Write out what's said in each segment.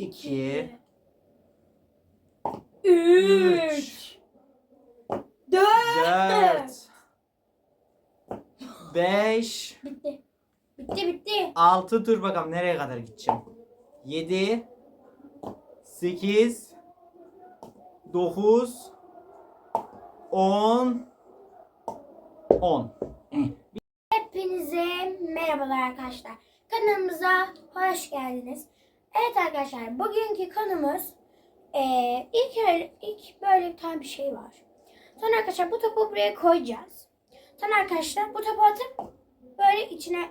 iki, üç, dört. dört, beş, Bitti. Bitti bitti. 6 dur bakalım nereye kadar gideceğim. 7 8 9 10 10 Hepinize merhabalar arkadaşlar. Kanalımıza hoş geldiniz. Evet arkadaşlar bugünkü konumuz eee, ilk, ilk böyle bir tane bir şey var. Sonra arkadaşlar bu topu buraya koyacağız. Sonra arkadaşlar bu topu atıp böyle içine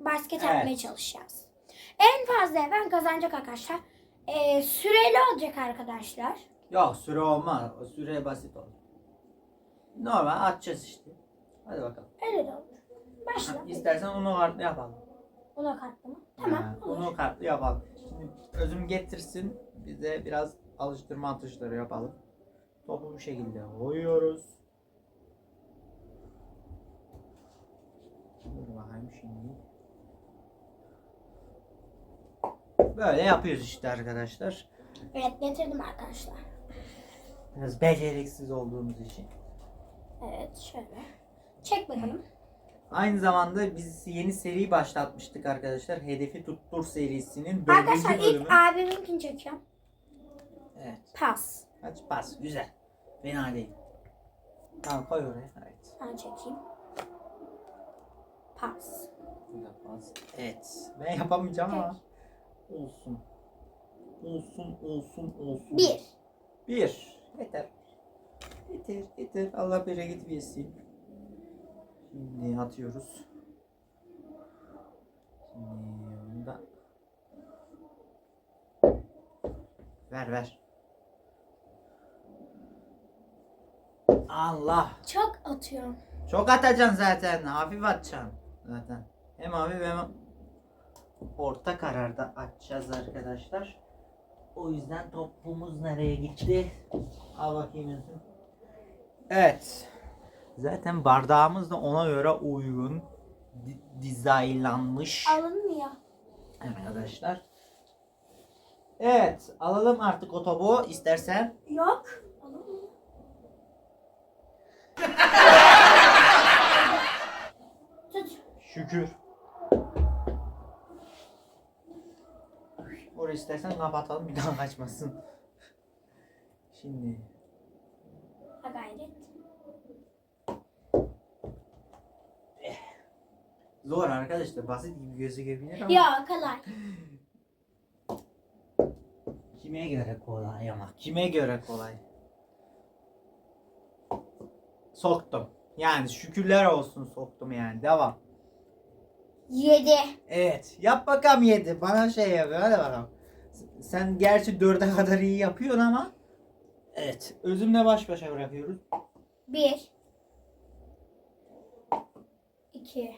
basket Evet. atmaya çalışacağız. En fazla ben kazanacak arkadaşlar. Eee, süreli olacak arkadaşlar. Yok süre olmaz. O süre basit olur. Normal atacağız işte. Hadi bakalım. Öyle de olur. Başla. İstersen onu kartlı yapalım. Ona kartlı mı? Tamam. Ha, onu kartlı yapalım. Şimdi özüm getirsin. Biz de biraz alıştırma atışları yapalım. Topu bu şekilde koyuyoruz. Dur bakayım şimdi. Böyle yapıyoruz işte arkadaşlar. Evet getirdim arkadaşlar. Biraz beceriksiz olduğumuz için. Evet şöyle. Çek bakalım. Aynı zamanda biz yeni seri başlatmıştık arkadaşlar. Hedefi Tuttur serisinin Arkadaşlar dördüncü bölümü. ilk abiminkini çekiyorum. Evet. Pas. Aç pas. Güzel. Fena değil. Tamam koy oraya. Evet. Ben çekeyim. Pas. Bu da pas. Evet. Ben yapamayacağım ama. Olsun. Olsun, olsun, olsun. Bir. Bir. Yeter. Yeter, yeter. Allah bereket versin. Şimdi atıyoruz. Şimdi bunu da ver ver. Allah. Çok atıyorum. Çok atacaksın zaten. Hafif atacaksın zaten. Hem hafif hem orta kararda atacağız arkadaşlar. O yüzden topumuz nereye gitti? Al bakayım Yusuf. Evet. Zaten bardağımız da ona göre uygun di- dizaynlanmış Alınmıyor. arkadaşlar. Evet, alalım artık o topu istersen. Yok. Alınmıyor. Tut. Şükür. Orayı istersen kapatalım bir daha kaçmasın. Şimdi Ha gayret. Zor arkadaşlar basit gibi gözükebilir ama Ya kolay. kime göre kolay ama kime göre kolay. Soktum. Yani şükürler olsun soktum yani. Devam. Yedi. Evet. Yap bakalım yedi. Bana şey yapıyor. Hadi bakalım. Sen gerçi dörde kadar iyi yapıyorsun ama. Evet. Özümle baş başa bırakıyoruz. Bir. İki.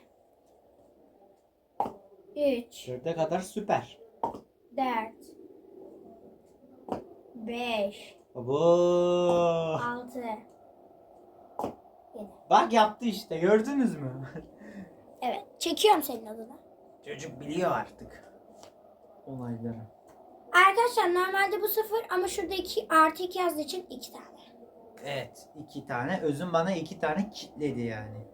Üç. Dörde kadar süper. Dört. Beş. Abo. Altı. Yedi. Bak yaptı işte. Gördünüz mü? Evet. Çekiyorum senin adına. Çocuk biliyor artık. Olayları. Arkadaşlar normalde bu sıfır ama şurada iki artı iki yazdığı için iki tane. Evet. iki tane. Özüm bana iki tane kitledi yani.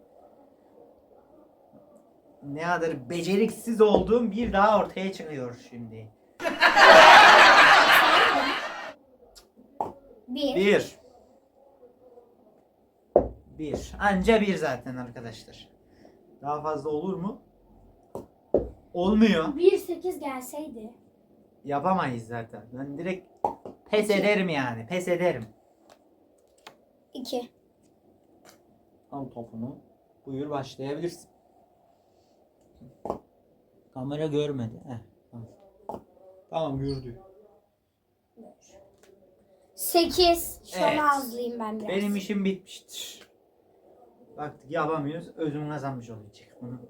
Ne kadar beceriksiz olduğum bir daha ortaya çıkıyor şimdi. Bir. Bir. Bir. Anca bir zaten arkadaşlar. Daha fazla olur mu? Olmuyor. Bir sekiz gelseydi. Yapamayız zaten. Ben direkt pes ederim yani. Pes ederim. İki. Al topunu. Buyur başlayabilirsin. Kamera görmedi. Heh, tamam. Tamam gördü. Sekiz. Şunu Evet. azlayayım ben biraz. Benim işim bitmiştir. Baktık yapamıyoruz. Özüm kazanmış olacak. Bunu.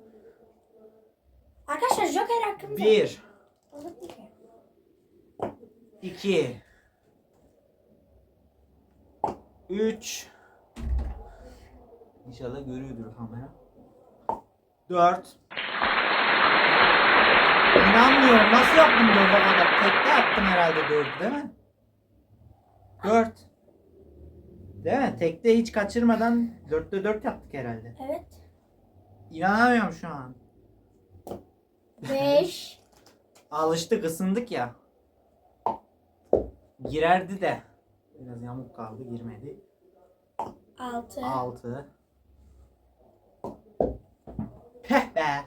Arkadaşlar Joker hakkında. Bir. Olur değil mi? iki, Üç. İnşallah görüyordur kamera. Dört. İnanmıyorum. Nasıl yaptım dörde kadar? Tekte attım herhalde dördü değil mi? Dört. Değil mi? Tekte hiç kaçırmadan dörtte dört yaptık herhalde. Evet. İnanamıyorum şu an. 5. Alıştık, ısındık ya. Girerdi de. Biraz yamuk kaldı, girmedi. 6. Altı. Peh be.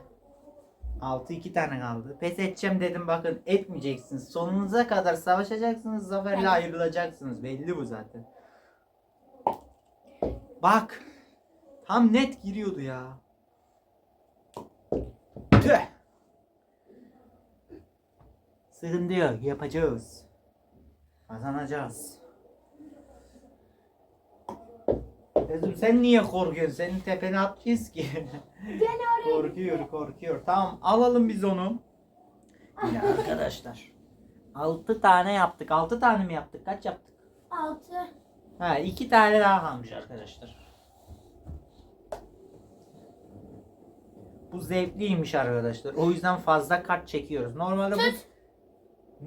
Altı iki tane kaldı. Pes edeceğim dedim bakın etmeyeceksiniz. Sonunuza kadar savaşacaksınız. Zaferle Evet. ayrılacaksınız. Belli bu zaten. Bak. Tam net giriyordu ya. Tüh. Sıkıntı yok. Yapacağız. Kazanacağız. Kızım sen niye korkuyorsun? Senin tepene atacağız ki. Ben oraya korkuyor, korkuyor. Tamam, alalım biz onu. Ya arkadaşlar. 6 tane yaptık. 6 tane mi yaptık? Kaç yaptık? 6. Ha, 2 tane daha kalmış arkadaşlar. Bu zevkliymiş arkadaşlar. O yüzden fazla kart çekiyoruz. Normalde bu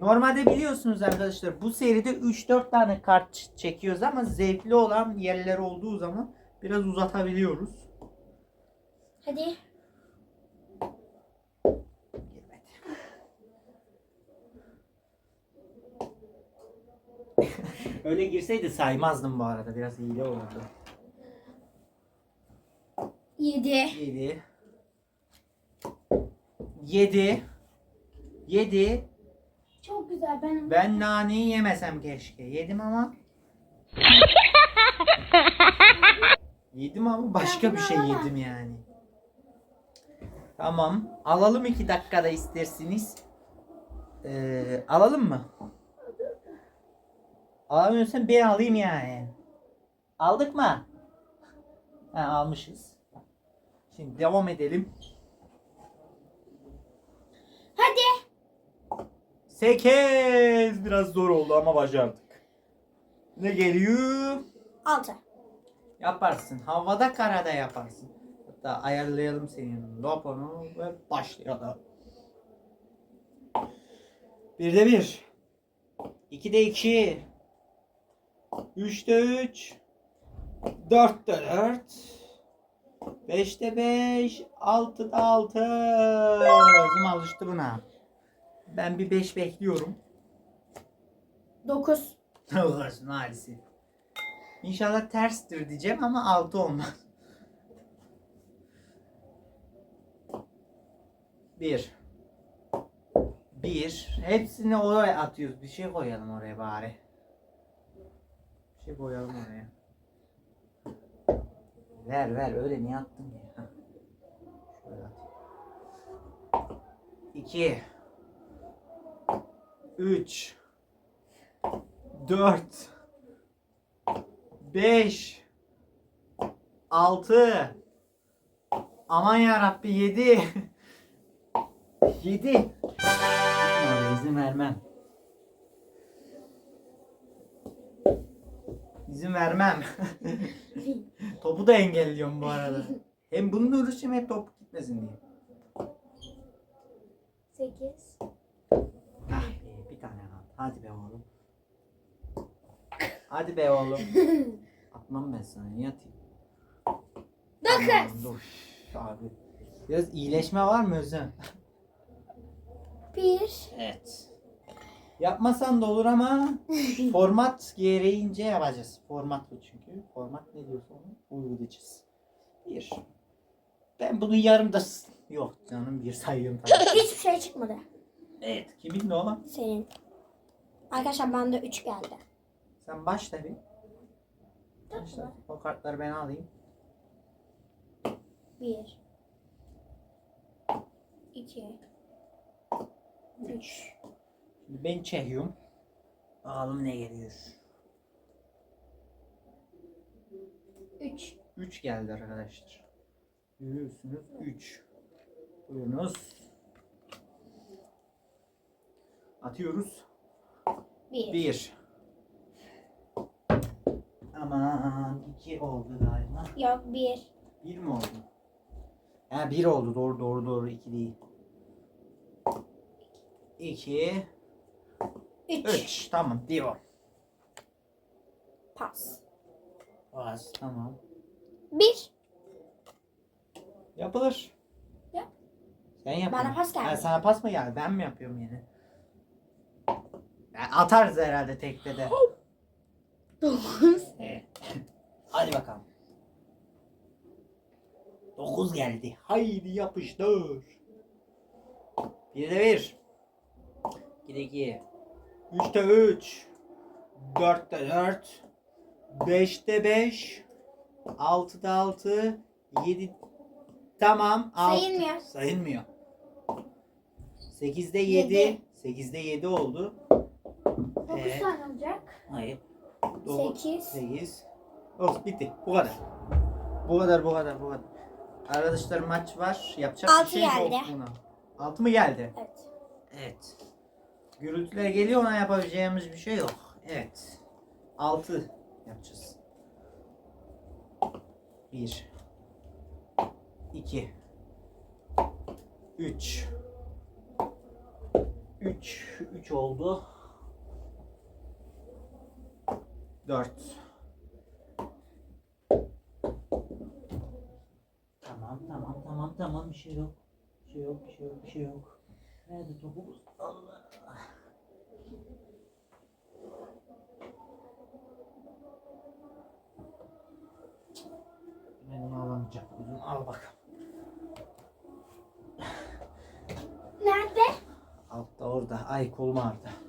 Normalde biliyorsunuz arkadaşlar bu seride 3-4 tane kart çekiyoruz ama zevkli olan yerler olduğu zaman biraz uzatabiliyoruz. Hadi. Öyle girseydi saymazdım bu arada. Biraz hile olurdu. 7. 7 7 7 Çok güzel. Ben Ben naneyi yemesem keşke. Yedim ama. yedim ama başka bir şey yedim yani. Tamam. Alalım iki dakikada isterseniz. Ee, alalım mı? Alamıyorsan ben alayım yani. Aldık mı? Ha, almışız. Şimdi devam edelim. Hadi. 8 biraz zor oldu ama başardık. Ne geliyor? 6. Yaparsın. Havada karada yaparsın. Hatta ayarlayalım senin loponu ve başlayalım. Bir de bir. İki de iki. Üçte üç. Dörtte dört. Beşte beş. Altıda altı. Gözüm alıştı buna. Ben bir beş bekliyorum. 9. Olsun halisi. İnşallah terstir diyeceğim ama altı olmaz. Bir. Bir. Hepsini oraya atıyoruz. Bir şey koyalım oraya bari. Bir şey koyalım oraya. Ver ver öyle niye attın ya? Şöyle atayım. İki. Üç. 4 5 6 Aman ya Rabbi 7 7 Abi izin vermem. İzin vermem. Topu da engelliyorum bu arada. Hem bununla uğraşayım hem top gitmesin diye. 8. Ah be, bir tane kaldı. Hadi be oğlum. Hadi be oğlum. Atmam ben sana. Niye atayım? 9. Aman, dur. Abi. Biraz iyileşme var mı Özlem? 1. Evet. Yapmasan da olur ama format gereğince yapacağız. Format bu çünkü. Format ne diyorsa onu uygulayacağız. Bir. Ben bunu yarımda... s- Yok canım bir sayıyorum. Hiçbir şey çıkmadı. Evet. Kimin de o? Senin. Arkadaşlar bende 3 geldi. Sen başla bir. Başla. O kartları ben alayım. 1. 2. 3. Şimdi ben çekiyorum. Bakalım ne geliyor. 3. 3 geldi arkadaşlar. Görüyorsunuz 3. Buyurunuz. Atıyoruz. 1. 1. Aman 2 oldu galiba. Yok 1. 1 mi oldu? Ha 1 oldu. Doğru doğru doğru 2 değil. 2, 3. 3. Tamam. Devam. Pas. Az. Tamam. 1. Yapılır. Yap. Sen yapıyorsun. Bana pas geldi. Ha, sana pas mı geldi? Ben mi yapıyorum yine? Ya atarız herhalde tekte de. 9. Evet. Hadi bakalım. 9 geldi. Haydi yapıştır. 1'de 1. 2'de 2. 3'te 3. 4'te 4. 5'te 5. 6'da 6. 7 Tamam. altı- Sayılmıyor. Sayılmıyor. 8'de 7. Yedi. 8'de 7 oldu. 9 Ee? tane olacak. Hayır. 8. 8. Olsun bitti. Bu kadar. Bu kadar bu kadar bu kadar. Arkadaşlar maç var. Yapacak Altı bir şey yok geldi. buna. 6 mı geldi? Evet. Evet. Gürültüler geliyor ona yapabileceğimiz bir şey yok. Evet. 6 yapacağız. 1 2 3 3 3 oldu. 4 Tamam tamam tamam tamam bir şey yok. Bir şey yok bir şey yok bir şey yok. Nerede topumuz? Allah. Benim alamayacak uzun al bakalım. Nerede? Altta orada. Ay kolum ağrıdı.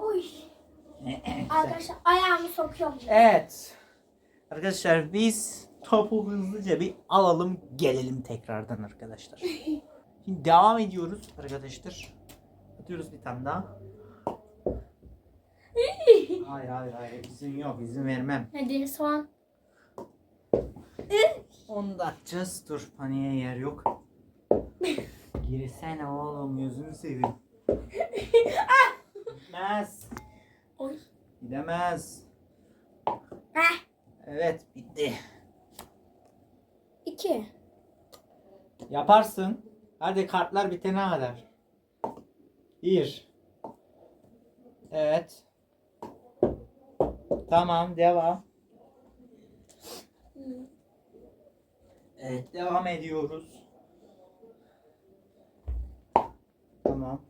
Arkadaşlar ayağımı sokuyorum. Evet. Arkadaşlar biz topu hızlıca bir alalım gelelim tekrardan arkadaşlar. Şimdi devam ediyoruz arkadaşlar. Atıyoruz bir tane daha. Hayır hayır hayır izin yok izin vermem. Hadi. Onu da atacağız. Dur paniğe yer yok. Girsene oğlum gözünü seveyim. Gitmez. Oy. Gidemez. Heh. Evet bitti. 2. Yaparsın. Hadi kartlar bitene kadar. Bir. Evet. Tamam devam. Evet devam ediyoruz. Tamam.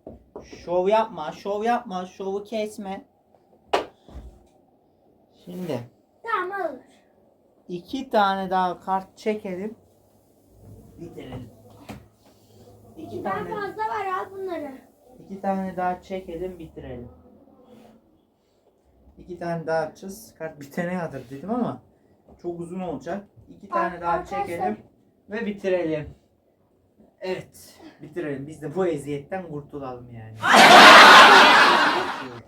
Şov yapma, şov yapma, şovu kesme. Şimdi Tamam olur. iki tane daha kart çekelim. Bitirelim. İki Ben tane, fazla var al bunları. iki tane daha çekelim, bitirelim. İki tane daha açacağız. Kart bitene kadar dedim ama çok uzun olacak. İki tane daha arkadaşlar- çekelim ve bitirelim. Evet, bitirelim. Biz de bu eziyetten kurtulalım yani.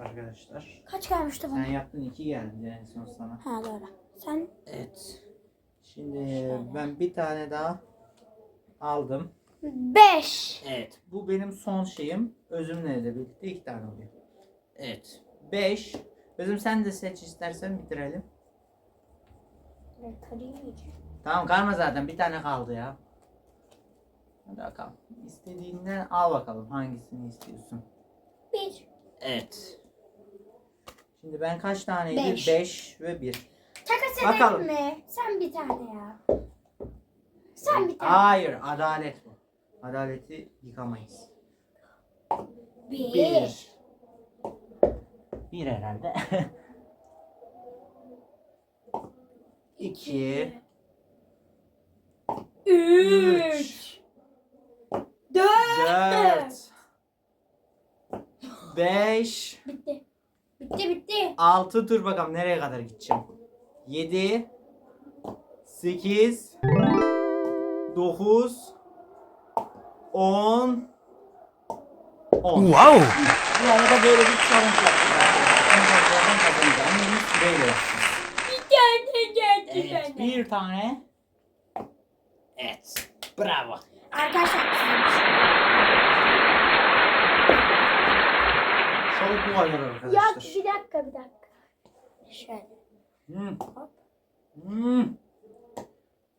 Arkadaşlar. Kaç gelmişti bana? Sen yaptın iki geldi en son sana. Ha doğru. Sen Evet. Şimdi ben bir tane daha aldım. 5. Evet. Bu benim son şeyim. Özümle de birlikte iki tane oluyor. Evet. Beş. Özüm sen de seç istersen bitirelim. Tamam kalma zaten bir tane kaldı ya. Hadi bakalım. İstediğinden al bakalım hangisini istiyorsun. 1. Evet. Şimdi ben kaç taneydi? Beş. 5 ve 1. Takas Bakalım. edelim mi? Sen bir tane ya. Sen bir tane. Hayır, adalet bu. Adaleti yıkamayız. 1. 1. 1 herhalde. 2 3. 4. 4 5 Bitti. Bitti bitti. 6 dur bakalım nereye kadar gideceğim. 7 8 9 10 10 Wow! Bu arada böyle bir challenge arkadaşlar. En fazla olan kazanacak. Ama bunu süreyle yapacağız. Bir tane geldi Evet, bir tane. Evet. Bravo. Arkadaşlar Bu kadar Yok arkadaşlar. bir dakika bir dakika. Şöyle. Hmm. Hmm.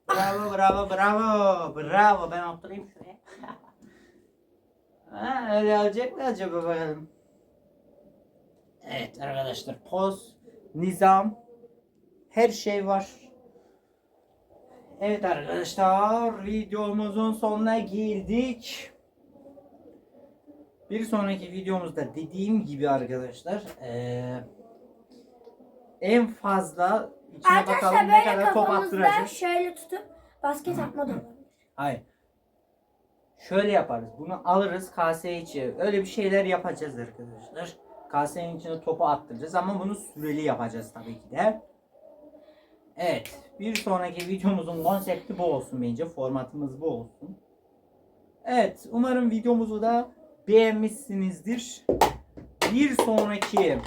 Bravo bravo bravo. Bravo ben oturayım şuraya. ha, öyle olacak mı acaba bakalım. Evet arkadaşlar poz, nizam, her şey var. Evet arkadaşlar videomuzun sonuna geldik. Bir sonraki videomuzda dediğim gibi arkadaşlar eee, en fazla içine Arkadaşlar bakalım ne böyle kadar top kafamızda attıracak. şöyle tutup basket atma da. Hayır. Şöyle yaparız. Bunu alırız kaseye içi. Öyle bir şeyler yapacağız arkadaşlar. Kasenin içine topu attıracağız ama bunu süreli yapacağız tabii ki de. Evet. Bir sonraki videomuzun konsepti bu olsun bence. Formatımız bu olsun. Evet. Umarım videomuzu da beğenmişsinizdir. Bir sonraki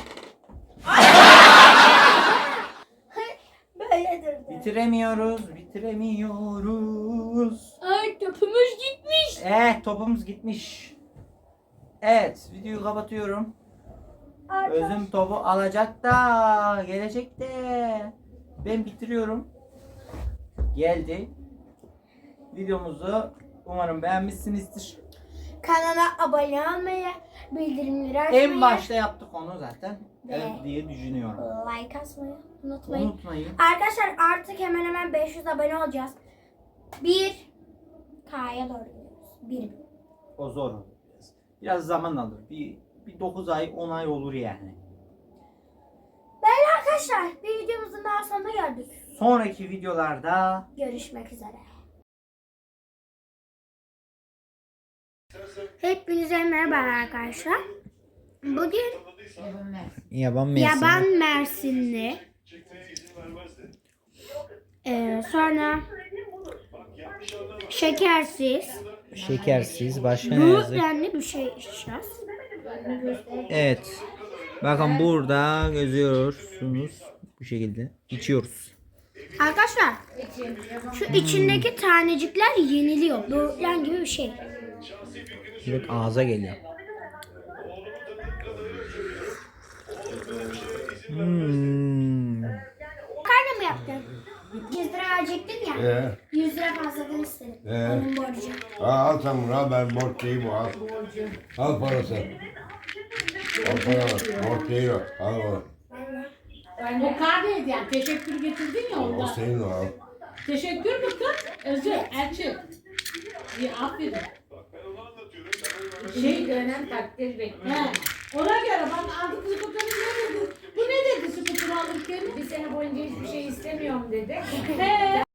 bitiremiyoruz, bitiremiyoruz. Ay topumuz gitmiş. Eh topumuz gitmiş. Evet videoyu kapatıyorum. Özüm topu alacak da gelecek de. Ben bitiriyorum. Geldi. Videomuzu umarım beğenmişsinizdir. Kanala abone olmayı, bildirimleri açmayı, En başta yaptık onu zaten. Ve- Evet diye düşünüyorum. like atmayı unutmayın. Unutmayın. Arkadaşlar artık hemen hemen 500 abone olacağız. 1 K'ya doğru gidiyoruz. 1 O zor olur biraz. Biraz zaman alır. Bir, bir 9 ay 10 ay olur yani. Arkadaşlar bir videomuzun daha sonuna geldik. Sonraki videolarda Görüşmek üzere. Hepinize merhaba arkadaşlar. Bugün yaban yaban mersinli. Ee, sonra şekersiz. şekersiz başka Bu denli bir şey içeceğiz. Evet. Bakın burada gözüyorsunuz bu şekilde. İçiyoruz. Arkadaşlar şu içindeki tanecikler yeniliyor. Böğürtlen gibi bir şey. Direkt ağza geliyor. Hmm. Karne mı yaptın? 100 lira verecektin ya. Ee, 100 lira fazladan istedim. Ee? Onun borcu. ha, al sen bunu al ben borç değil bu al. Al parası. Al para borç değil o. Al onu. O karneydi yani. Teşekkür getirdin ya O ondan. senin o al. Teşekkür mü kız? Özür, elçi. İyi, aferin. Şey dönem takdir bekliyor. Ona göre bak aldık skuteru ne dedi? Bu ne dedi skuter alırken? Bir sene boyunca hiçbir şey istemiyorum dedi. He